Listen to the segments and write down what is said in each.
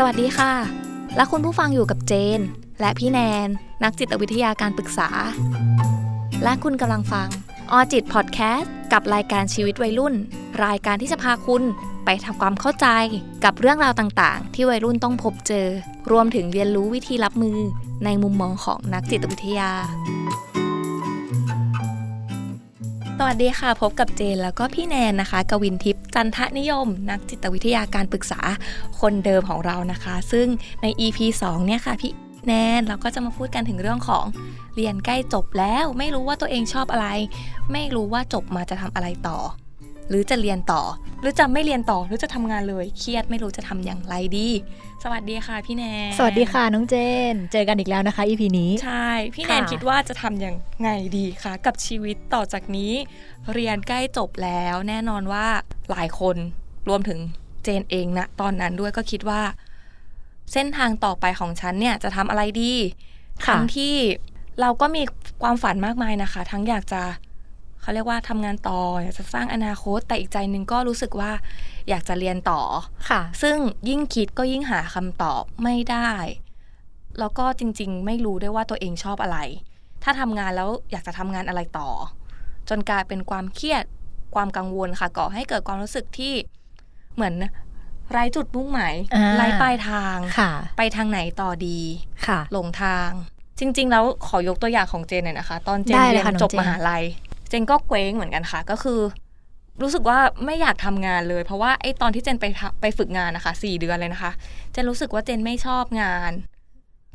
สวัสดีค่ะ และคุณผู้ฟังอยู่กับเจน และพี่แนน นักจิตวิทยาการปรึกษา และคุณกำลังฟังออจิตพอดแคสต์กับรายการชีวิตวัยรุ่น รายการที่จะพาคุณไปทำความเข้าใจกับเรื่องราวต่างๆ ที่วัยรุ่นต้องพบเจอ รวมถึงเรียนรู้วิธีรับมือในมุมมองของนักจิตวิทยา สวัสดีค่ะ พบกับเจนแล้วก็พี่แนนนะคะ กวินทิพย์จันทนิยม นักจิตวิทยาการปรึกษาคนเดิมของเรานะคะ ซึ่งใน EP 2 เนี่ยค่ะพี่แนนเราก็จะมาพูดกันถึงเรื่องของเรียนใกล้จบแล้ว ไม่รู้ว่าตัวเองชอบอะไร ไม่รู้ว่าจบมาจะทำอะไรต่อ หรือจะเรียนต่อ หรือจะไม่เรียนต่อหรือจะทำงานเลย เครียดไม่รู้จะทำอย่างไรดี สวัสดีค่ะพี่แนนสวัสดีค่ะน้องเจน เจอกันอีกแล้วนะคะ EP นี้ใช่ พี่แนนค่ะคิดว่าจะทำยังไงดีคะกับชีวิตต่อจากนี้ เรียนใกล้จบแล้ว แน่นอนว่าหลายคนรวมถึงเจนเองนะตอนนั้นด้วยก็คิดว่า เส้นทางต่อไปของฉันเนี่ยจะทำอะไรดีค่ะทั้งที่เราก็มีความฝันมากมายนะคะ ทั้งอยากจะ เขาเรียกว่าทำงานต่ออยากจะสร้างอนาคต แต่อีกใจหนึ่งก็รู้สึกว่าอยากจะเรียนต่อค่ะ ซึ่งยิ่งคิดก็ยิ่งหาคำตอบไม่ได้ แล้วก็จริง ๆ ไม่รู้ด้วยว่าตัวเองชอบอะไร ถ้าทำงานแล้วอยากจะทำงานอะไรต่อ จนกลายเป็นความเครียดความกังวลค่ะก่อให้เกิดความรู้สึกที่เหมือนไร้จุดมุ่งหมายอ่าไร้ปลายทางค่ะไปทางไหนต่อดีค่ะหลงทาง จริง ๆ แล้วขอยกตัวอย่างของเจนหน่อยนะคะ ตอนเจนได้เลยเรียนค่ะน้องจบเจนมหาลัย เจนก็เคว้งเหมือนกันค่ะ ก็คือ รู้สึกว่าไม่อยากทำงานเลย เพราะว่าไอ้ตอนที่เจนไปไปฝึกงานนะคะสี่เดือนเลยนะคะเจนรู้สึกว่าเจนไม่ชอบงาน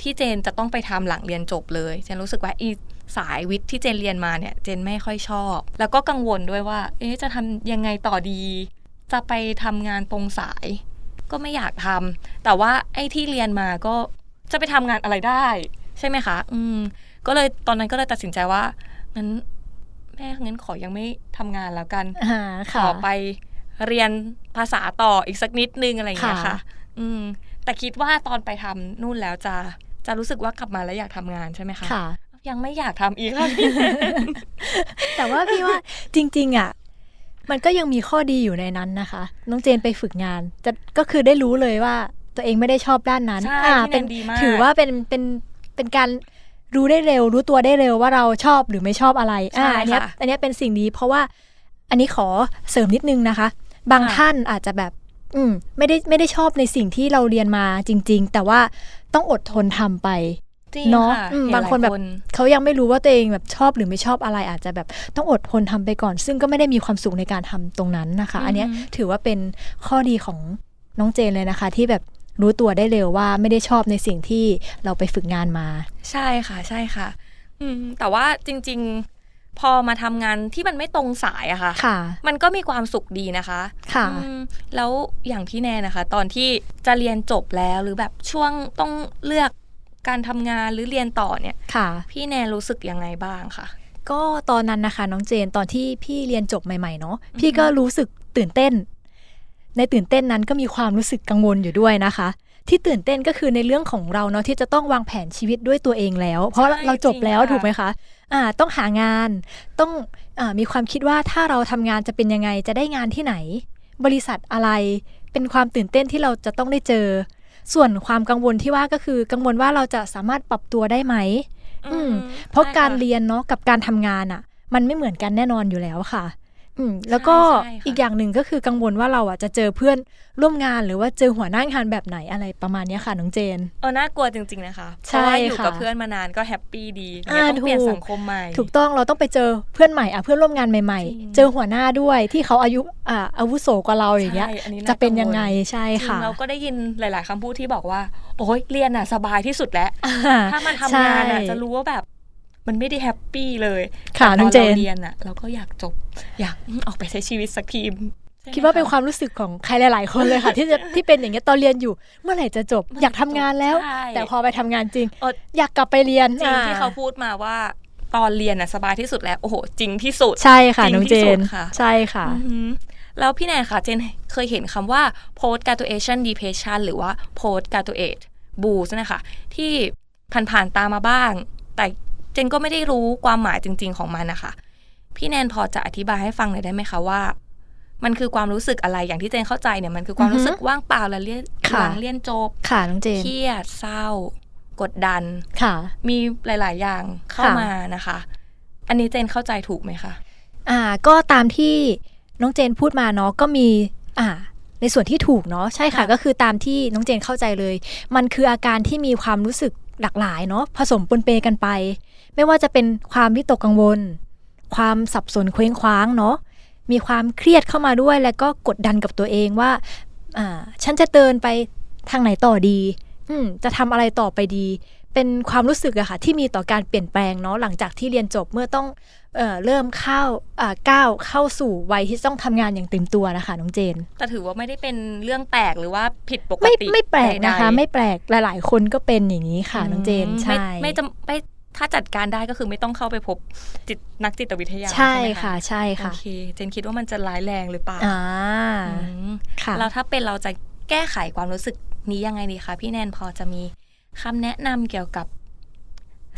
ที่เจนจะต้องไปทำหลังเรียนจบเลยเจนรู้สึกว่าอีสายวิทย์ที่เจนเรียนมาเนี่ย เจนไม่ค่อยชอบ แล้วก็กังวลด้วยว่า เอ๊ะจะทำยังไงต่อดี จะไปทำงานตรงสาย ก็ไม่อยากทำแต่ว่าไอ้ที่เรียนมาก็จะไปทำงานอะไรได้ ใช่ไหมคะ อืม ก็เลยตอนนั้นก็เลยตัดสินใจว่างั้น แม่งั้นขอยังไม่ทำงานแล้วกันอ่าขค่ะอไปเรียนภาษาต่ออีกสักนิดนึงอะไรอย่างเงี้ยค่ะค่ะอืม แต่คิดว่าตอนไปทำนู่นแล้วจะจะรู้สึกว่ากลับมาแล้วอยากทำงานใช่ไหมคะค่ะ ยังไม่อยากทำอีกค่ะแต่ว่าพี่ว่าจริง ๆ อะ มันก็ยังมีข้อดีอยู่ในนั้นนะคะ น้องเจนไปฝึกงาน จะก็คือได้รู้เลยว่าตัวเองไม่ได้ชอบด้านนั้นใช่อ่าพี่แนนเป็นดีมากถือว่าเป็นเป็นเป็นการ รู้ได้เร็ว รู้ตัวได้เร็วว่าเราชอบหรือไม่ชอบอะไรอ่าอันเนี้ยอันเนี้ยเป็นสิ่งดี เพราะว่าอันนี้ขอเสริมนิดนึงนะคะ บางท่านอาจจะแบบ อืมไม่ได้ไม่ได้ชอบในสิ่งที่เราเรียนมาจริง ๆ แต่ว่าต้องอดทนทำไปจริงเนาะค่ะอืมเห็บางคนแบบหลยเขายังไม่รู้ว่าตัวเองแบบชอบหรือไม่ชอบอะไรอาจจะแบบต้องอดทนทำไปก่อน ซึ่งก็ไม่ได้มีความสุขในการทำตรงนั้นนะคะ อันเนี้ยถือว่าเป็นข้อดีของน้องเจนเลยนะคะ ที่แบบ รู้ตัวได้เร็วว่าไม่ได้ชอบในสิ่งที่เราไปฝึกงานมา ใช่ค่ะใช่ค่ะ อืมแต่ว่าจริง ๆ พอมาทำงานที่มันไม่ตรงสายอะค่ะค่ะ มันก็มีความสุขดีนะคะค่ะ อืมแล้วอย่างพี่แนนนะคะ ตอนที่จะเรียนจบแล้วหรือแบบช่วงต้องเลือกการทำงานหรือเรียนต่อเนี่ย ค่ะ พี่แนนรู้สึกยังไงบ้างคะก็ตอนนั้นนะคะ น้องเจนตอนที่พี่เรียนจบใหม่ๆเนาะพี่ก็รู้สึกตื่นเต้น ในตื่นเต้นนั้นก็มีความรู้สึกกังวลอยู่ด้วยนะคะ ที่ตื่นเต้นก็คือในเรื่องของเราเนาะที่จะต้องวางแผนชีวิตด้วยตัวเองแล้ว เพราะเราจบแล้วถูกไหมคะอ่าต้องหางานต้องอามีความคิดว่าถ้าเราทำงานจะเป็นยังไงจะได้งานที่ไหน บริษัทอะไรเป็นความตื่นเต้นที่เราจะต้องได้เจอ ส่วนความกังวลที่ว่าก็คือกังวลว่าเราจะสามารถปรับตัวได้ไหมอืมเพราะใช่การค่เรียนเนาะกับการทำงานอะ่ะ มันไม่เหมือนกันแน่นอนอยู่แล้วค่ะ อืมแล้วก็ใช่ค่ะอีกอย่างหนึ่งก็คือกังวลว่าเราอะจะเจอเพื่อนร่วมงานหรือว่าเจอหัวหน้างานแบบไหนอะไรประมาณเนี้ยค่ะน้องเจนเออน่ากลัวจริง ๆ นะคะเพใช่ราะว่าอยู่ค่ะกับเพื่อนมานานก็แฮปปี้ดีอ่าเนี่ยต้องเปลี่ยนถูกสังคมใหม่ ถูกต้องเราต้องไปเจอเพื่อนใหม่อะเพื่อนร่วมงานใหม่จริงๆเจอหัวหน้าด้วยที่เขาอายุอ่าอาวุโสกว่าเราอย่างเงี้ยใช่อันนี้น่าจะเป็นยังไงกัวลใช่จริงค่ะเราก็ได้ยินหลาย ๆคำพูดที่บอกว่า โอ้ยเรียนอะสบายที่สุดแล้วอ่ถ้ามาทำงานอะใช่จะรู้ว่าแบบ มันไม่ได้แฮปปี้เลยค่ะแต่ตน้องเจนเราเรียนอะเราก็อยากจบ อยากออกไปใช้ชีวิตสักทีใช่ไหมคิดว่าเป็นะความรู้สึกของใครหลาย ๆ คนเลยค่ะ ที่จะที่เป็นอย่างเงี้ยตอนเรียนอยู่ เมื่อไหร่จะจบเมื่อไหร่อยากทำงานแล้วใช่แต่พอไปทำงานจริงเอออยากกลับไปเรียนจริงอ่ที่เขาพูดมาว่าตอนเรียนอะสบายที่สุดแล้ว โอ้โห จริงที่สุด ใช่ค่ะจริงน้องที่เจสุดนค่ะใช่ค่ะอือหือแล้วพี่แนนค่ะ เจนเคยเห็นคำว่า post graduation depression หรือว่า post graduate blues นะคะที่ผ่านๆตามมาบ้าง แต่ เจนก็ไม่ได้รู้ความหมายจริง ๆของมันนะคะ พี่แนนพอจะอธิบายให้ฟังหน่อยได้ไหมคะว่า มันคือความรู้สึกอะไรอย่างที่เจนเข้าใจเนี่ยมันคือความอือฮึรู้สึกว่างเปล่าและเลี่ยนค่ะหลังเลี่ยนจบค่ะน้องเจนเครียดเศร้า กดดันค่ะ มีหลาย ๆ อย่างเข้าค่ะมานะคะ อันนี้เจนเข้าใจถูกไหมคะอ่า ก็ตามที่น้องเจนพูดมาเนาะก็มี อ่าในส่วนที่ถูกเนาะใช่ค่ะค่ะก็คือตามที่น้องเจนเข้าใจเลย มันคืออาการที่มีความรู้สึกหลากหลายเนาะผสมปนเปกันไป ไม่ว่าจะเป็นความวิตกกังวล ความสับสนเคว้งคว้างเนาะมีความเครียดเข้ามาด้วย แล้วก็กดดันกับตัวเองว่าอ่าฉันจะเดินไปทางไหนต่อดี อืมจะทำอะไรต่อไปดี เป็นความรู้สึกอะค่ะที่มีต่อการเปลี่ยนแปลงเนาะหลังจากที่เรียนจบเมื่อต้องเอ่อเริ่มเข้าอ่าก้าวเข้าสู่วัยที่ต้องทำงานอย่างเต็มตัวนะคะน้องเจน แต่ถือว่าไม่ได้เป็นเรื่องแปลกหรือว่าผิดปกไม่ติไม่แปลกนะคะใดๆไม่แปลกหลาย ๆ คนก็เป็นอย่างนี้ค่ะน้องเจนอืมใช่ไม่ไม่จำไม่ ถ้าจัดการได้ก็คือไม่ต้องเข้าไปพบจิตนักจิตวิทยาใช่ไหมค่ะใช่โอค่ะเคเจนคิดว่ามันจะร้ายแรงหรือเปล่าอ่าอืมค่ะแล้วถ้าเป็นเราจะแก้ไขความรู้สึกนี้ยังไงดีคะพี่แนนพอจะมีคำแนะนำเกี่ยวกับ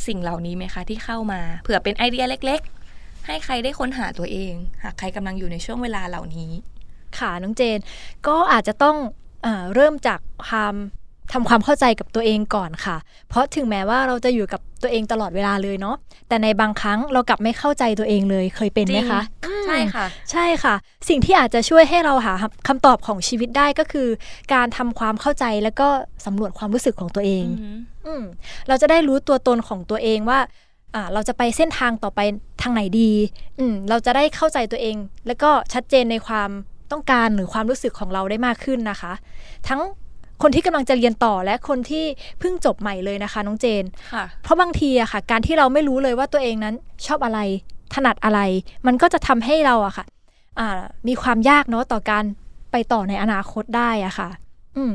สิ่งเหล่านี้ไหมคะ ที่เข้ามาเผื่อเป็นไอเดียเล็ก ๆ ให้ใครได้ค้นหาตัวเอง หากใครกำลังอยู่ในช่วงเวลาเหล่านี้ ค่ะน้องเจน ก็อาจจะต้องเออเริ่มจากความ ทำความเข้าใจกับตัวเองก่อนค่ะ เพราะถึงแม้ว่าเราจะอยู่กับตัวเองตลอดเวลาเลยเนาะ แต่ในบางครั้งเรากลับไม่เข้าใจตัวเองเลย เคยเป็นไหมคะจริงใช่ค่ะ ใช่ค่ะ สิ่งที่อาจจะช่วยให้เราหาคำตอบของชีวิตได้ก็คือ การทำความเข้าใจแล้วก็สำรวจความรู้สึกของตัวเองอืมอืมเราจะได้รู้ตัวตนของตัวเองว่าอ่าเราจะไปเส้นทางต่อไปทางไหนดี อืมเราจะได้เข้าใจตัวเอง แล้วก็ชัดเจนในความต้องการหรือความรู้สึกของเราได้มากขึ้นนะคะ ทั้ง คนที่กำลังจะเรียนต่อและคนที่เพิ่งจบใหม่เลยนะคะ น้องเจนค่ะเพราะบางทีอะค่ะ การที่เราไม่รู้เลยว่าตัวเองนั้นชอบอะไร ถนัดอะไร มันก็จะทำให้เราอะค่ะอ่ามีความยากเนาะต่อการไปต่อในอนาคตได้อะค่ะอืม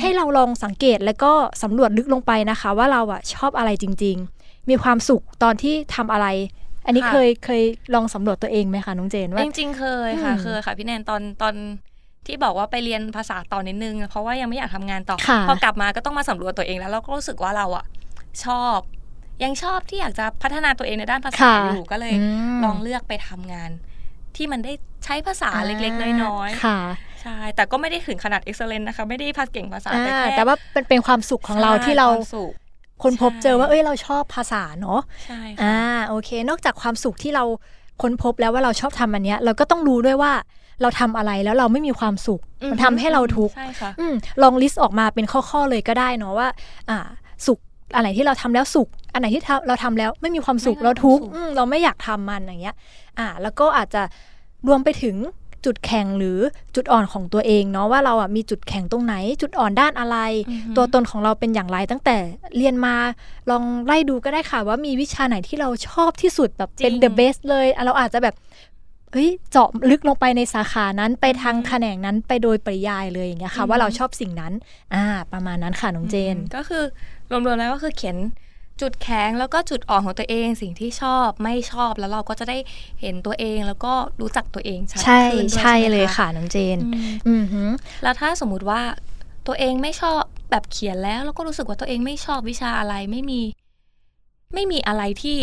ให้เราลองสังเกตแล้วก็สำรวจลึกลงไปนะคะ ว่าเราอะชอบอะไรจริง ๆ มีความสุขตอนที่ทำอะไร อันนี้ค่ะเคยเคยลองสำรวจตัวเองไหมคะน้องเจนว่าจริง ๆ เคยค่ะอืมเคยค่ะ พี่แนนตอนตอน ที่บอกว่าไปเรียนภาษาต่อนิดนึง เพราะว่ายังไม่อยากทำงานต่อค่ะพอกลับมาก็ต้องมาสำรวจตัวเองแล้วเราก็รู้สึกว่าเราอะชอบ ยังชอบที่อยากจะพัฒนาตัวเองในด้านภาษาค่ะอยู่ก็เลยมลองเลือกไปทำงาน ที่มันได้ใช้ภาษาเล็กๆ น้อยค่ะๆใช่แต่ก็ไม่ได้ถึงขนาดเอ็กซ์เลนนะคะ ไม่ได้ภาษาเก่งภาษาอ่าแต่แค่แต่ว่าเป็นเป็นความสุขของเราใช่ที่เราความสุขค้นพบใช่เจอว่าเอ้ยเราชอบภาษาเนาะใช่ค่ะอ่าโอเค นอกจากความสุขที่เราค้นพบแล้วว่าเราชอบทำอันเนี้ย เราก็ต้องรู้ด้วยว่า เราทำอะไรแล้วเราไม่มีความสุข มันทำให้เราทุกข์ใช่ค่ะอืมลองลิสต์ออกมาเป็นข้อๆเลยก็ได้เนาะว่า อ่า สุขอันไหนที่เราทำแล้วสุข อันไหนที่ทำเราทำแล้วไม่มีความสุขไม่มีเราทุกข์ความสุขอืมเราไม่อยากทำมันอย่างเงี้ย อ่า แล้วก็อาจจะรวมไปถึงจุดแข็งหรือจุดอ่อนของตัวเองเนาะว่าเราอะมีจุดแข็งตรงไหน จุดอ่อนด้านอะไรอือฮึตัวตนของเราเป็นอย่างไรตั้งแต่เรียนมาลองไล่ดูก็ได้ค่ะว่ามีวิชาไหนที่เราชอบที่สุดแบบเป็นจริง the best เลยอะเราอาจจะแบบ เฮ้ยเจาะลึกลงไปในสาขานั้นไปทางอือฮึแขนงนั้นไปโดยปริยายเลยอย่างเงี้ยค่ะอือฮึว่าเราชอบสิ่งนั้น อ่า ประมาณนั้นค่ะน้องเจน ก็คือรวมๆแล้วก็คือเขียนจุดแข็งแล้วก็จุดอ่อนของตัวเองสิ่งที่ชอบไม่ชอบแล้วเราก็จะได้เห็นตัวเองแล้วก็รู้จักตัวเองชัดใช่ขึ้นด้วยใช่ไหมเลยค่ะน้องเจนอืมอือหือแล้วถ้าสมมุติว่าตัวเองไม่ชอบแบบเขียนแล้ว แล้วก็รู้สึกว่าตัวเองไม่ชอบวิชาอะไรไม่มี ไม่มีอะไรที่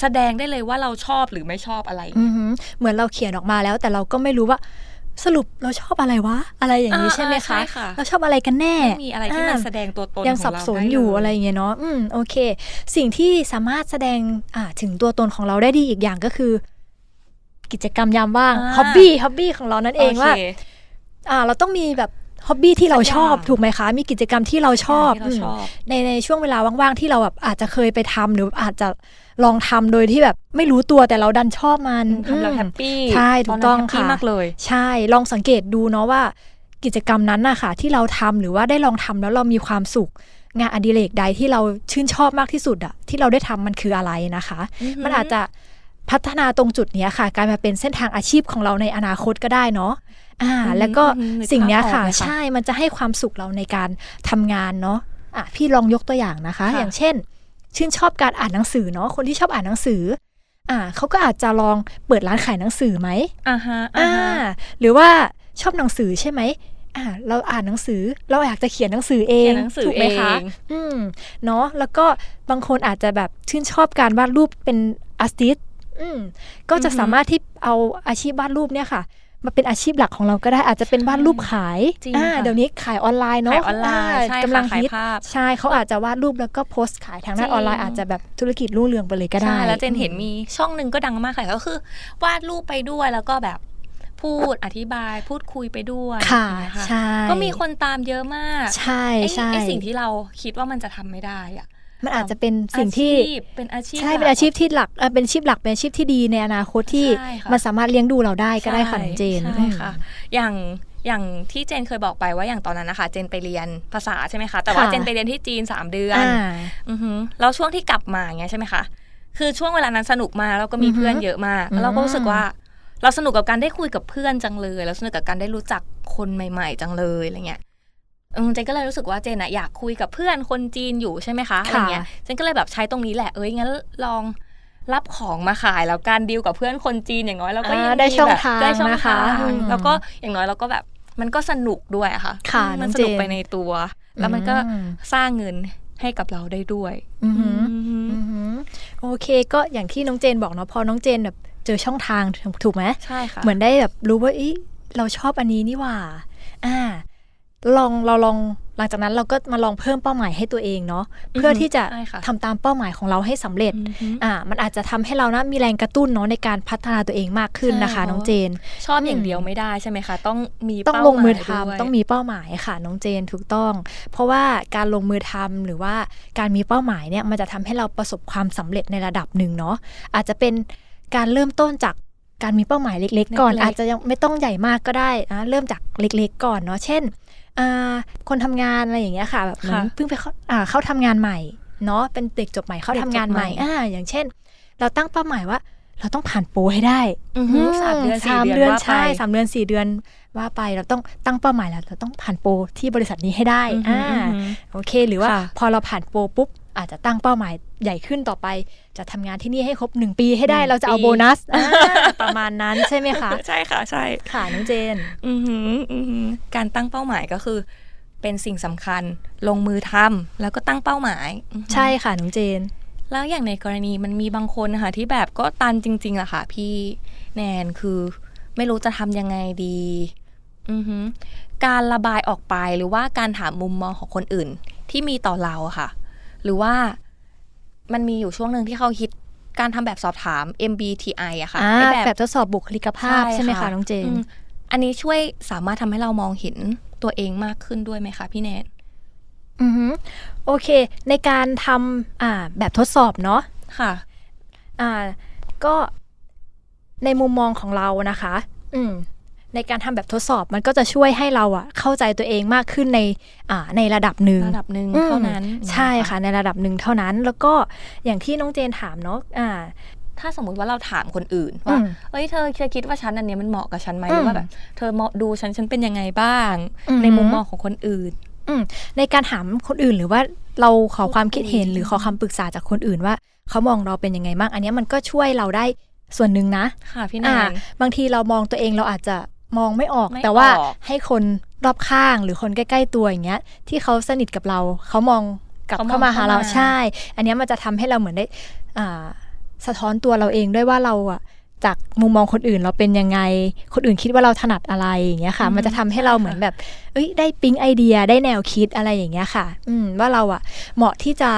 แสดงได้เลยว่าเราชอบหรือไม่ชอบอะไรอือหือเหมือนเราเขียนออกมาแล้ว แต่เราก็ไม่รู้ว่าสรุปเราชอบอะไรวะ อะไรอย่างนี้อ่าใช่ไหมอ่าใช่คะค่ะเราชอบอะไรกันแน่ไม่มีอะไรที่มันแสดงตัวตนยังขอสับเราสนด้อยู่เลอะไรอย่างเงี้ยเนาะอืมโอเค สิ่งที่สามารถแสดงอ่าถึงตัวตนของเราได้ดีอีกอย่างก็คือ กิจกรรมยามว่างอ่าฮ็อบบี้ฮ็อบบี้ของเรานั่นเองว่าโคอ่า เราต้องมีแบบฮ็อบบี้ที่เราชอบสักอย่างถูกไหมคะ มีกิจกรรมที่เราชอบที่เราชอบมในในช่วงเวลาว่างๆที่เราแบบอาจจะเคยไปทำหรืออาจจะ ลองทำโดยที่แบบไม่รู้ตัวแต่เราดันชอบมันทำแล้วอืมแฮปปี้ใช่ถูกต้องนนั้นแฮปปี้ค่ะมากเลย ใช่ลองสังเกตดูเนาะว่ากิจกรรมนั้นนะคะที่เราทำหรือว่าได้ลองทำแล้วเรามีความสุข งานอดิเรกใดที่เราชื่นชอบมากที่สุดอะที่เราได้ทำมันคืออะไรนะคะอือหือมันอาจจะพัฒนาตรงจุดเนี้ยค่ะกลายมาเป็นเส้นทางอาชีพของเราในอนาคตก็ได้เนาะอ่า แล้วก็อืมนึกสิ่งเนี้ยภาพออกค่ะเลยค่ะ ใช่มันจะให้ความสุขเราในการทำงานเนาะอะพี่ลองยกตัวอย่างนะคะค่ะอย่างเช่น ชื่นชอบการอ่านหนังสือเนาะคนที่ชอบอ่านหนังสืออ่าเขาก็อาจจะลองเปิดร้านขายหนังสือไหมอ่าฮะอ่าอ่าฮะหรือว่าชอบหนังสือใช่ไหมอ่าเราอ่านหนังสือเราอยากจะเขียนหนังสือเองเขียนหนังสือถูกไหมคะเองอืมเนาะแล้วก็บางคนอาจจะแบบชื่นชอบการวาดรูปเป็นอาร์ติสอืมก็จะสามารถที่เอาอาชีพวาดรูปเนี่ยค่ะ มาเป็นอาชีพหลักของเราก็ได้อาจจะเป็นวาดรูปขายจริงอ่าค่ะเดี๋ยวนี้ขายออนไลน์เนาะขายออนไลน์ใช่าค่ะกำลังขายฮิตภาพใช่เขาอาจจะวาดรูปแล้วก็โพสต์ขายทางด้านจริงออนไลน์อาจจะแบบธุรกิจรุ่งเรืองไปเลยก็ได้ใช่แล้วเจนเห็นมีช่องหนึ่งก็ดังมากค่ะก็คือ วาดรูปไปด้วยแล้วก็แบบพูดอธิบายพูดคุยไปด้วยค่ะอย่างเงี้ยใช่ก็มีคนตามเยอะมาก ใช่ไอ้ใช่ไอ้สิ่งที่เราคิดว่ามันจะทำไม่ได้อะ มันอาจจะเป็นสิ่งที่อาชีพเป็นอาชีพใช่หลักเป็นอาชีพที่หลักเอ่อเป็นอาชีพหลักเป็นอาชีพที่ดีในอนาคตที่ใช่ค่ะมันสามารถเลี้ยงดูเราได้ก็ได้ค่ะน้องเจนใช่ค่ะ อย่างอย่างที่เจนเคยบอกไปว่าอย่างตอนนั้นนะคะ เจนไปเรียนภาษาใช่ไหมคะ แต่ว่าค่ะเจนไปเรียนที่จีนสามเดือนอ่าอือหือแล้วช่วงที่กลับมาอย่างเงี้ยใช่ไหมคะคือช่วงเวลานั้นสนุกมากแล้วก็มีอือหือเพื่อนเยอะมากอืมแล้วเราก็รู้สึกว่าเราสนุกกับการได้คุยกับเพื่อนจังเลย แล้วสนุกกับการได้รู้จักคนใหม่ ๆ จังเลยอะไรเงี้ยเออ เจนก็เลยรู้สึกว่าเจนอะอยากคุยกับเพื่อนคนจีนอยู่ใช่ไหมคะอะไรเงี้ยเจนก็เลยแบบใช้ตรงนี้แหละเอ้ยงั้นลองรับของมาขายแล้วการดีลกับเพื่อนคนจีนอย่างน้อยเราก็ยังอ่าได้มีช่องแบบทางได้ช่องนะคะทางอืมแล้วก็อย่างน้อยเราก็แบบมันก็สนุกด้วยอะค่ะค่ะอืมมันน้องสเจนนุกไปในตัว แล้วมันก็อืมสร้างเงินให้กับเราได้ด้วยอือหืออืมอือหือโอเค ก็อย่างที่น้องเจนบอกเนาะพอน้องเจนแบบเจอช่องทางถูกไหมใช่ค่ะเหมือนได้แบบรู้ว่าอีเราชอบอันนี้นี่หว่า อ่า ลองเราลองหลังจากนั้นเราก็มาลองเพิ่มเป้าหมายให้ตัวเองเนาะเพื่อที่จะใช่ค่ะทำตามเป้าหมายของเราให้สำเร็จอือฮึอ่ามันอาจจะทำให้เรานะมีแรงกระตุ้นเนาะในการพัฒนาตัวเองมากขึ้นนะคะใช่น้องเจน ชอบอย่างเดียวไม่ได้ใช่ไหมคะต้องมีต้องเป้าลงมือหายทำด้วยต้องมีเป้าหมายค่ะน้องเจนถูกต้อง เพราะว่าการลงมือทำหรือว่าการมีเป้าหมายเนี่ยมันจะทำให้เราประสบความสำเร็จในระดับหนึ่งเนาะอาจจะเป็นการเริ่มต้นจากการมีเป้าหมายเล็ก ๆ ก่อนเล็กๆอาจจะยังไม่ต้องใหญ่มากก็ได้นะเริ่มจากเล็ก ๆ ก่อนเนาะเช่นอ่า คนทำงานอะไรอย่างเงี้ยค่ะแบบเหมือนค่ะเพิ่งไปเข้าอ่าเข้าทำงานใหม่เนาะเป็นเด็กจบใหม่เข้าเด็กทำจบงานใหม่ใหม่อ่าอย่างเช่น เราตั้งเป้าหมายว่า เราต้องผ่านโปรให้ได้อือฮึสามเดือนสี่สามเดือนเดือนว่าไปใช่สามเดือนสี่เดือนว่าไปเราต้องตั้งเป้าหมายแล้ว เราต้องผ่านโปรที่บริษัทนี้ให้ได้อือฮึอ่าอือฮึโอเค หรือว่าค่ะพอเราผ่านโปรปุ๊บ อาจจะตั้งเป้าหมายใหญ่ขึ้นต่อไป จะทำงานที่นี่ให้ครบหนึ่งปีให้ได้เราจะเอาโบนัสอ่าประมาณนั้นใช่ไหมคะ ใช่ค่ะ ใช่ค่ะน้องเจนอือหืออือหือการตั้งเป้าหมายก็คือ เป็นสิ่งสำคัญลงมือทำแล้วก็ตั้งเป้าหมายอือหือใช่ค่ะน้องเจน แล้วอย่างในกรณีมันมีบางคนนะคะที่แบบก็ตันจริงๆอะค่ะ พี่แนนคือไม่รู้จะทำยังไงดีอือหือการระบายออกไปหรือว่าการถามมุมมองของคนอื่นที่มีต่อเราอะค่ะ หรือว่ามันมีอยู่ช่วงหนึ่งที่เขาคิดการทำแบบสอบถาม MBTI อะค่ะอ่าไอ้แบบทดสอบบุคลิกภาพใช่ไหมคะน้องเจนมอันนี้ช่วยสามารถทำให้เรามองเห็นตัวเองมากขึ้นด้วยไหมคะพี่แนนอือฮึโอเค ในการทำอ่าแบบทดสอบเนาะค่ะอ่าก็ในมุมมองของเรานะคะ อืม ในการทำแบบทดสอบมันก็จะช่วยให้เราอะเข้าใจตัวเองมากขึ้นในอ่าในระดับหนึ่งระดับหนึ่งอืมเท่านั้น ใช่ค่ะ ในระดับหนึ่งเท่านั้น แล้วก็อย่างที่น้องเจนถามเนาะอ่าถ้าสมมุติว่าเราถามคนอื่นอืว่ามเอ้ยเธอเธอคิดว่าฉันอันเนี้ยมันเหมาะกับฉันไหมอืมหรือว่าแบบเธอเหมาะดูฉันฉันเป็นยังไงบ้างอือหือในมุมมองของคนอื่นอืมในการถามคนอื่นหรือว่าเราขอความคิดเห็นพูดคุยหรือขอคำปรึกษาจากคนอื่นว่าเขามองเราเป็นยังไงบ้าง อันเนี้ยมันก็ช่วยเราได้ส่วนหนึ่งนะ ค่ะพี่แนอ่านบางทีเรามองตัวเองเราอาจจะ มองไม่ออกไม่แต่ว่าออกให้คนรอบข้างหรือคนใกล้ ๆ ตัวอย่างเงี้ย ที่เขาสนิทกับเรา เขามองกลับเขามองเข้ามาหาเราเข้ามาใช่ อันเนี้ยมันจะทำให้เราเหมือนได้อ่าสะท้อนตัวเราเองด้วยว่าเราอะจากมุมมองคนอื่นเราเป็นยังไง คนอื่นคิดว่าเราถนัดอะไรอย่างเงี้ยค่ะ มันจะทำให้เราเหมือนแบบ เอ้ย ได้ปิ๊งไอเดีย ได้แนวคิดอะไรอย่างเงี้ยค่ะ อืม ว่าเราอะเหมาะที่จะ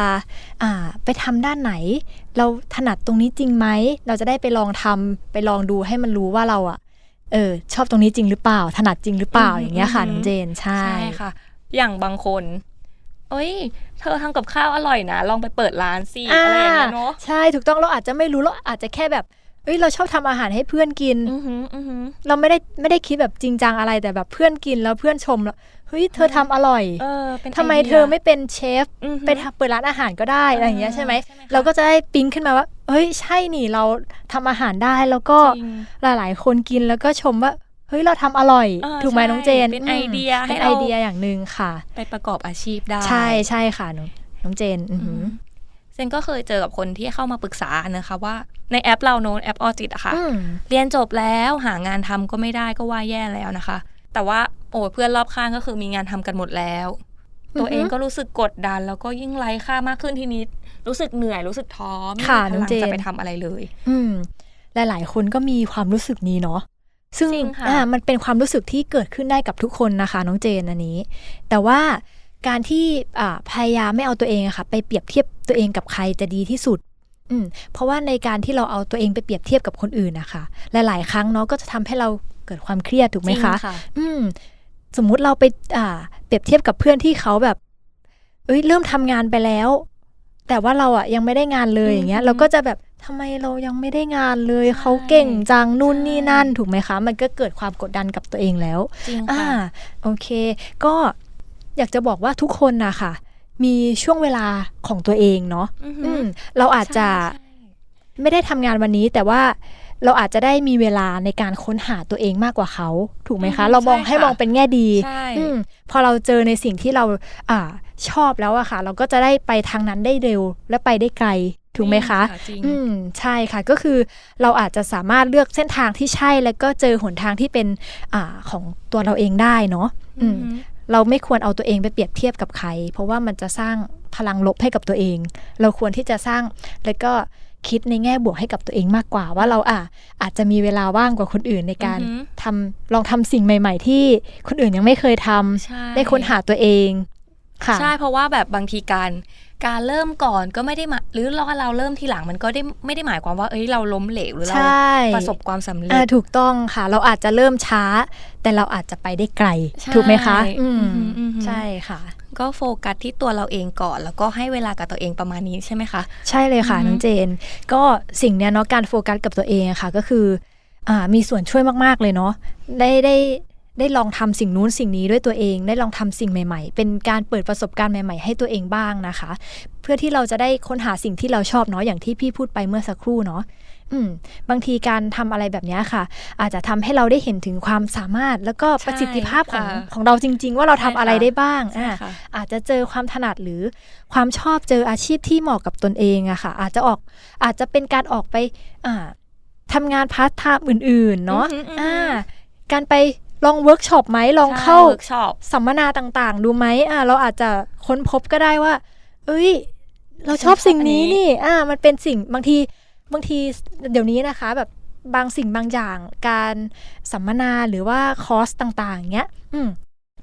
อ่า ไปทำด้านไหน เราถนัดตรงนี้จริงไหม เราจะได้ไปลองทำไปลองดูให้มันรู้ว่าเราอะ เออชอบตรงนี้จริงหรือเปล่า ถนัดจริงหรือเปล่าอืมอย่างเงี้ยค่ะอืมน้องเจนใช่ใช่ค่ะ อย่างบางคน เอ้ย เธอทำกับข้าวอร่อยนะ ลองไปเปิดร้านสิอะไรอย่างเงี้ยเนาะใช่ถูกต้องเราอาจจะไม่รู้เราอาจจะแค่แบบ เอ้ยเราชอบทำอาหารให้เพื่อนกินอือหืออือหือเราไม่ได้ไม่ได้คิดแบบจริงจังอะไรแต่แบบเพื่อนกินแล้วเพื่อนชมแล้วเฮ้ยเธอทำอร่อยเออเป็นทำไมดียเธอไม่เป็นเชฟอือหือไปทำเปิดร้านอาหารก็ได้อะไรอย่างเงี้ยใช่ไหมใช่ไหมคะเราก็จะได้ปิ๊งขึ้นมาว่าเฮ้ยใช่นี่เราทำอาหารได้แล้วก็จริงหลาย ๆ คนกินแล้วก็ชมว่าเฮ้ยเราทำอร่อยเออถูกไหมใช่น้องเจนเป็นมไอเดียให้เป็นเราไอเดียอย่างหนึ่งค่ะ ไปประกอบอาชีพได้ ใช่ใช่ค่ะน้องน้องเจนอือหือ เซนก็เคยเจอกับคนที่เข้ามาปรึกษานะคะว่าในแอปเราโน้นแอปออจิตอะค่ะอืมเรียนจบแล้วหางานทำก็ไม่ได้ก็ว่าแย่แล้วนะคะ แต่ว่าโอ้ยเพื่อนรอบข้างก็คือมีงานทำกันหมดแล้ว ตัวเองก็รู้สึกกดดัน แล้วก็ยิ่งไร้ค่ามากขึ้นทีนี้ รู้สึกเหนื่อยรู้สึกท้อไม่มีค่ะพน้องลังเจนจะไปทำอะไรเลย อืมหลาย ๆ คนก็มีความรู้สึกนี้เนาะซึ่งจริงค่ะอ่ามันเป็นความรู้สึกที่เกิดขึ้นได้กับทุกคนนะคะ น้องเจนอันนี้ แต่ว่า การที่อ่าพยายามไม่เอาตัวเองอะค่ะไปเปรียบเทียบตัวเองกับใครจะดีที่สุดอืมเพราะว่าในการที่เราเอาตัวเองไปเปรียบเทียบกับคนอื่นนะคะหลาย ๆ ครั้งเนาะก็จะทำให้เราเกิดความเครียดถูกไหมคะจริงอืมสมมุติเราไปอ่าเปรียบเทียบกับเพื่อนที่เขาแบบ เอ้ยเริ่มทำงานไปแล้ว แต่ว่าเราอะยังไม่ได้งานเลยอย่างเงี้ยอือฮึเราก็จะแบบทำไมเรายังไม่ได้งานเลยใช่เขาเก่งจังนู่นนี่ใช่นั่นถูกไหมคะ มันก็เกิดความกดดันกับตัวเองแล้วจริงอ่าค่ะโอเค ก็ อยากจะบอกว่าทุกคนนะคะมีช่วงเวลาของตัวเองเนาะอืออืหือมเราอาจจะใช่ไม่ได้ทำงานวันนี้แต่ว่าเราอาจจะได้มีเวลาในการค้นหาตัวเองมากกว่าเขา ถูกไหมคะ เรามองให้มองเป็นแง่ดีใช่อืมพอเราเจอในสิ่งที่เราอ่าชอบแล้วอะค่ะ เราก็จะได้ไปทางนั้นได้เร็วและไปได้ไกล ถูกไหมคะจริงอืมใช่ค่ะก็คือเราอาจจะสามารถเลือกเส้นทางที่ใช่ แล้วก็เจอหนทางที่เป็นอ่าของตัวเราเองได้เนาะอืมอือหือ เราไม่ควรเอาตัวเองไปเปรียบเทียบกับใคร เพราะว่ามันจะสร้างพลังลบให้กับตัวเอง เราควรที่จะสร้างแล้วก็คิดในแง่บวกให้กับตัวเองมากกว่าว่าเราอะอาจจะมีเวลาว่างกว่าคนอื่นในการอือหือทำลองทำสิ่งใหม่ ๆ ที่คนอื่นยังไม่เคยทำใช่ได้ค้นหาตัวเองค่ะใช่เพราะว่าแบบบางทีการ การเริ่มก่อนก็ไม่ได้มาหรือเราเราเริ่มทีหลังมันก็ได้ไม่ได้หมายความว่าเอ้ยเราล้มเหลวหรือเราใช่ประสบความสำเร็อ่าจถูกต้องค่ะ เราอาจจะเริ่มช้า แต่เราอาจจะไปได้ไกลใช่ถูกไหมคะอืมอือหืออือหือใช่ค่ะ ก็โฟกัสที่ตัวเราเองก่อน แล้วก็ให้เวลากับตัวเองประมาณนี้ใช่ไหมคะ ใช่เลยค่ะอือฮึน้องเจน ก็สิ่งเนี้ยเนาะการโฟกัสกับตัวเองอะค่ะก็คืออ่ามีส่วนช่วยมาก ๆ เลยเนาะได้ได้ ได้ลองทำสิ่งนู้นสิ่งนี้ด้วยตัวเอง ได้ลองทำสิ่งใหม่ ๆ เป็นการเปิดประสบการณ์ใหม่ ๆ ให้ตัวเองบ้างนะคะ เพื่อที่เราจะได้ค้นหาสิ่งที่เราชอบเนาะอย่างที่พี่พูดไปเมื่อสักครู่เนาะอืมบางทีการทำอะไรแบบเนี้ยค่ะ อาจจะทำให้เราได้เห็นถึงความสามารถ แล้วก็ใช่ประสิทธิภาพของค่ะของเราจริง ๆ ว่าเราทำอะไรใช่ค่ะได้บ้างใช่อ่าค่ะอาจจะเจอความถนัดหรือความชอบเจออาชีพที่เหมาะกับตนเองอะค่ะ อาจจะออกอาจจะเป็นการออกไปอ่าทำงานพาร์ทไทม์อื่น ๆ เนาะอือหืออือหืออ่อ่าการไป ลองเวิร์กช็อปไหมลองเข้าเวิร์กช็อปสัมมนาต่างๆ ดูไหมอ่าเราอาจจะค้นพบก็ได้ว่า เอ้ย เราชอบสิ่งนี้นี่ อ่า มันเป็นสิ่งบางทีบางทีเดี๋ยวนี้นะคะ แบบบางสิ่งบางอย่าง การสัมมนาหรือว่าคอร์สต่างๆเงี้ย อืม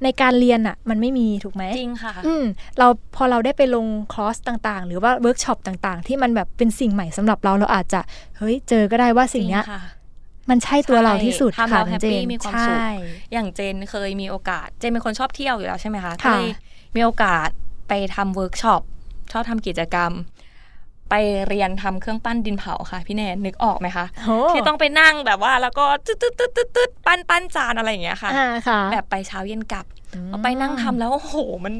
ในการเรียนอะมันไม่มีถูกไหมจริงค่ะ อืมเราพอเราได้ไปลงคอร์สต่างๆ หรือว่าเวิร์กช็อปต่างๆ ที่มันแบบเป็นสิ่งใหม่สำหรับเราเราอาจจะเฮ้ยเจอก็ได้ว่าสิ่งเนี้ยจริค่ะ มันใช่ตัวเราที่สุดใช่ทำค่ะเราน้องเจ happy นมีความสุขใช่อย่างเจนเคยมีโอกาส เจนเป็นคนชอบเที่ยวอยู่แล้วใช่ไหมคะก็ค่ะเลยมีโอกาสไปทำเวิร์กช็อปชอบทำกิจกรรม ไปเรียนทำเครื่องปั้นดินเผาค่ะ พี่แนนนึกออกไหมคะโอ้ที่ต้องไปนั่งแบบว่าแล้วก็ตึ๊ดตึ๊ดตึ๊ดตึ๊ดตึ๊ดปั้นปั้นจานอะไรอย่างเงี้ยค่ะอ่าค่ะแบบไปเช้าเย็นกลับอืมเอาไปนั่งทำแล้วโอ้โหมัน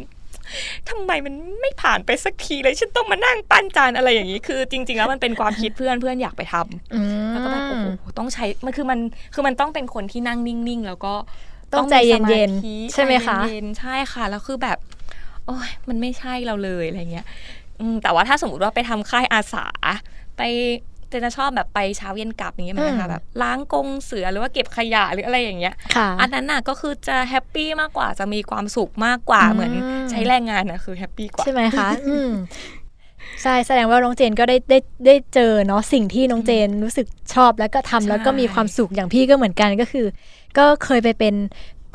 ทำไมมันไม่ผ่านไปสักทีเลยฉันต้องมานั่งปั้นจานอะไรอย่างนี้ คือ จริง ๆ แล้วมันเป็นความคิดเพื่อนเพื่อนอยากไปทำอืมแล้วก็แบบโอ้โหต้องใช้มันคือมันคือมันต้องเป็นคนที่นั่งนิ่งๆ แล้วก็ต้องใจมีสมาเย็นธิๆใช่ไหมคะใจเย็นๆใช่ค่ะแล้วคือแบบโอ้ยมันไม่ใช่เราเลยอะไรเงี้ยอืมแต่ว่าถ้าสมมติว่าไปทำค่ายอาสาไป เจนจะชอบแบบไปเช้าเย็นกลับอย่างเงี้ยเหมือนกันค่ะอืมแบบล้างกรงเสือหรือว่าเก็บขยะหรืออะไรอย่างเงี้ยค่ะอันนั้นน่ะก็คือจะแฮปปี้มากกว่าจะมีความสุขมากกว่าอืมเหมือนใช้แรงงานนะคือแฮปปี้กว่าใช่ไหมคะอืมใช่แสดงว่าน้องเจนก็ได้ได้ได้เจอเนาะสิ่งที่น้องเจนรู้สึกชอบแล้วก็ทำแล้วก็มีความสุขอย่างพี่ก็เหมือนกันก็คือ ก็เคยไปเป็น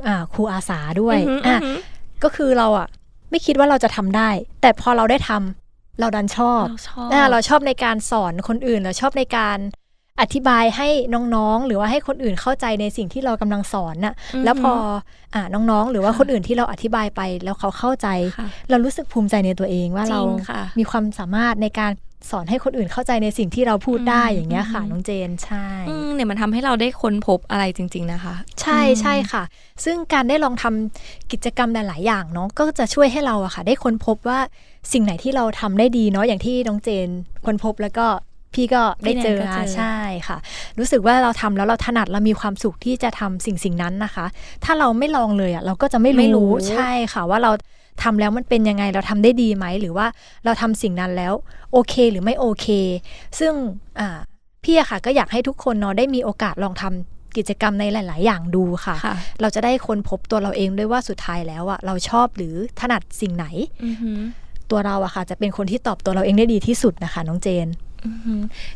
อ่าครูอาสาด้วยอือหืออะอือหือก็คือเราอะไม่คิดว่าเราจะทำได้ แต่พอเราได้ทำ เราดันชอบเราชอบอ่าเราชอบในการสอนคนอื่น เราชอบในการอธิบายให้น้องๆ หรือว่าให้คนอื่นเข้าใจในสิ่งที่เรากำลังสอนน่ะอือหือแล้วพออ่าน้องๆ หรือว่าค่ะคนอื่นที่เราอธิบายไปแล้วเขาเข้าใจค่ะเรารู้สึกภูมิใจในตัวเองว่าจริงเราค่ะมีความสามารถในการ สอนให้คนอื่นเข้าใจในสิ่งที่เราพูดได้อืมอย่างเงี้ยค่ะอืมน้องเจนใช่อืมเนี่ยมันทำให้เราได้ค้นพบอะไรจริง ๆนะคะ ใช่อืมใช่ค่ะ ซึ่งการได้ลองทำกิจกรรมหลาย ๆ อย่างเนาะก็จะช่วยให้เราอะค่ะ ได้ค้นพบว่าสิ่งไหนที่เราทำได้ดีเนาะอย่างที่น้องเจนค้นพบแล้วก็พี่ก็ได้เจอพี่แนนก็เจออะใช่ค่ะ รู้สึกว่าเราทำแล้วเราถนัดเรามีความสุขที่จะทำสิ่งสิ่งนั้นนะคะ ถ้าเราไม่ลองเลยอะเราก็จะไม่ไม่รู้รู้ใช่ค่ะว่าเรา ทำแล้วมันเป็นยังไงเราทำได้ดีไหม หรือว่าเราทำสิ่งนั้นแล้วโอเคหรือไม่โอเค ซึ่งอ่าพี่อะค่ะก็อยากให้ทุกคนเนาะได้มีโอกาสลองทำกิจกรรมในหลาย ๆ อย่างดูค่ะค่ะเราจะได้ค้นพบตัวเราเองด้วยว่าสุดท้ายแล้วอะเราชอบหรือถนัดสิ่งไหนอือหือตัวเราอะค่ะ จะเป็นคนที่ตอบตัวเราเองได้ดีที่สุดนะคะ น้องเจนอือหือ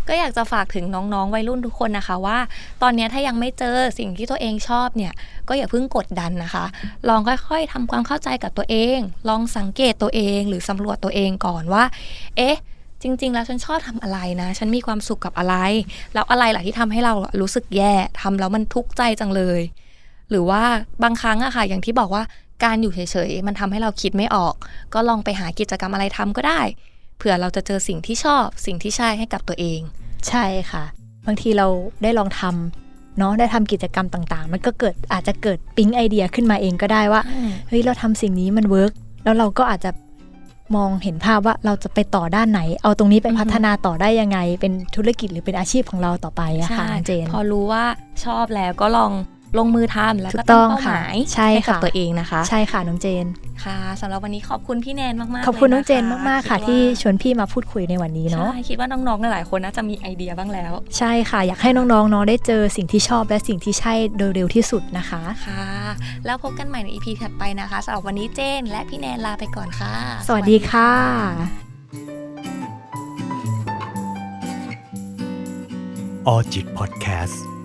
ก็อยากจะฝากถึงน้องๆ วัยรุ่นทุกคนนะคะว่า ตอนนี้ถ้ายังไม่เจอสิ่งที่ตัวเองชอบเนี่ยก็อย่าเพิ่งกดดันนะคะ ลองค่อยๆทำความเข้าใจกับตัวเอง ลองสังเกตตัวเองหรือสำรวจตัวเองก่อนว่า เอ๊ะ จริง ๆ แล้วฉันชอบทำอะไรนะ ฉันมีความสุขกับอะไร แล้วอะไรล่ะที่ทำให้เรารู้สึกแย่ทำแล้วมันทุกข์ใจจังเลย หรือว่าบางครั้งอะค่ะ อย่างที่บอกว่าการอยู่เฉยๆมันทำให้เราคิดไม่ออก ก็ลองไปหากิจกรรมอะไรทำก็ได้ ผื่อเราจะเจอสิ่งที่ชอบสิ่งที่ใช่ให้กับตัวเอง ใช่ค่ะ บางทีเราได้ลองทำเนาะได้ทำกิจกรรมต่างๆ มันก็เกิดอาจจะเกิดปิ๊งไอเดียขึ้นมาเองก็ได้ว่าเฮ้ยเราทำสิ่งนี้มันเวิร์กแล้วเราก็อาจจะมองเห็นภาพว่าเราจะไปต่อด้านไหน เอาตรงนี้ไปอือฮึพัฒนาต่อได้ยังไง เป็นธุรกิจหรือเป็นอาชีพของเราต่อไปอะค่ะใช่น้องเจน พอรู้ว่าชอบแล้วก็ลอง ลงมือทำแล้วถูก็กต้ตั้องงเป้าหค่ะมายใช่ให้กับค่ะตัวเองนะคะ ใช่ค่ะน้องเจนค่ะสำหรับวันนี้ขอบคุณพี่แนนมากๆขอบคุณลยน้องเจนมากๆค่ะดที่ว่าชวนพี่มาพูดคุยในวันนี้เนาะใช่คิดว่าน้องๆหลายๆคนน่าจะมีไอเดียบ้างแล้ว ใช่ค่ะ อยากให้น้องๆเนาะได้เจอสิ่งที่ชอบและสิ่งที่ใช่โดยเร็วที่สุดนะคะค่ะ แล้วพบกันใหม่ใน EP ถัดไปนะคะสำหรับวันนี้เจน และพี่แนนลาไปก่อนค่ะ สวัสดีค่ะออจิตพอดแคสต์